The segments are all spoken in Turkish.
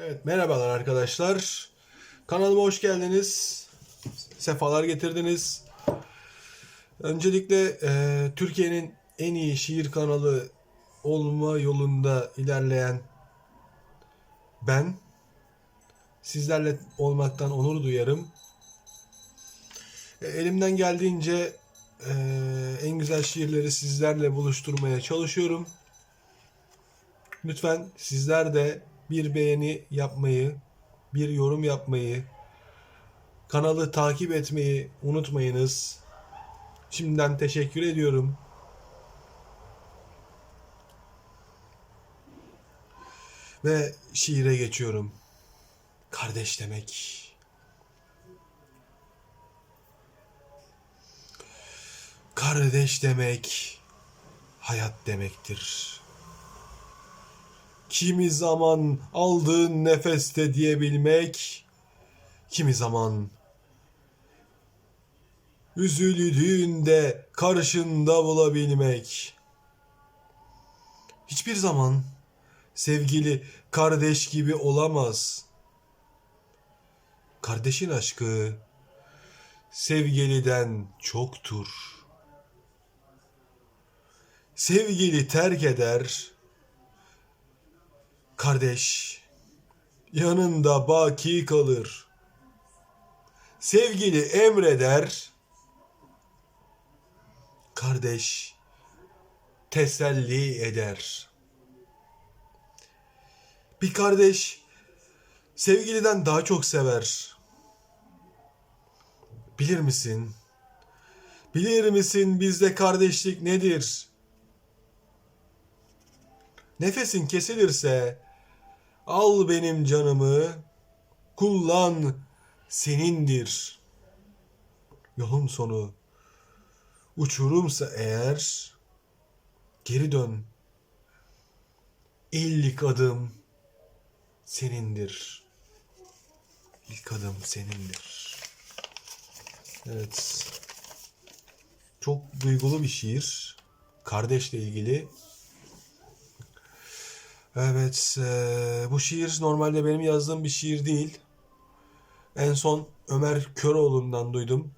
Evet merhabalar arkadaşlar. Kanalıma hoş geldiniz. Sefalar getirdiniz. Öncelikle e, Türkiye'nin en iyi şiir kanalı olma yolunda ilerleyen ben sizlerle olmaktan onur duyarım. E, elimden geldiğince e, en güzel şiirleri sizlerle buluşturmaya çalışıyorum. Lütfen sizler de bir beğeni yapmayı, bir yorum yapmayı, kanalı takip etmeyi unutmayınız. Şimdiden teşekkür ediyorum. Ve şiire geçiyorum. Kardeş demek. Kardeş demek hayat demektir. Kimi zaman aldığın nefeste diyebilmek, kimi zaman üzüldüğünde karşında bulabilmek. Hiçbir zaman sevgili kardeş gibi olamaz. Kardeşin aşkı sevgiliden çoktur. Sevgili terk eder, kardeş yanında baki kalır. Sevgili emreder, kardeş teselli eder. Bir kardeş sevgiliden daha çok sever. Bilir misin? Bilir misin bizde kardeşlik nedir? Nefesin kesilirse al benim canımı, kullan senindir. Yolun sonu uçurumsa eğer geri dön. İlk adım senindir. İlk adım senindir. Evet. Çok duygulu bir şiir. Kardeşle ilgili. Evet, eee, bu şiir normalde benim yazdığım bir şiir değil. En son Ömer Köroğlu'ndan duydum.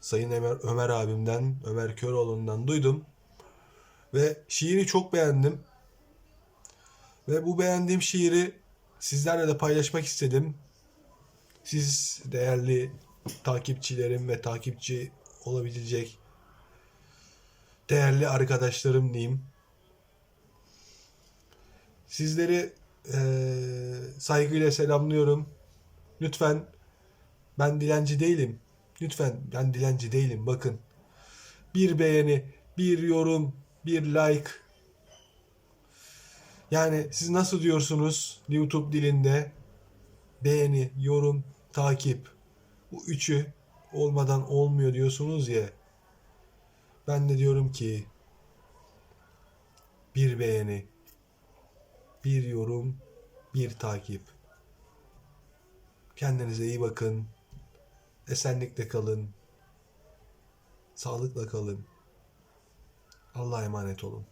Sayın Ömer, Ömer abimden, Ömer Köroğlu'ndan duydum. Ve şiiri çok beğendim. Ve bu beğendiğim şiiri sizlerle de paylaşmak istedim. Siz değerli takipçilerim ve takipçi olabilecek değerli arkadaşlarım diyeyim. Sizleri eee, saygıyla selamlıyorum. Lütfen ben dilenci değilim. Lütfen ben dilenci değilim. Bakın. Bir beğeni, bir yorum, bir like. Yani siz nasıl diyorsunuz YouTube dilinde? Beğeni, yorum, takip. Bu üçü olmadan olmuyor diyorsunuz ya. Ben de diyorum ki bir beğeni, bir yorum, bir takip. Kendinize iyi bakın. Esenlikle kalın. Sağlıkla kalın. Allah'a emanet olun.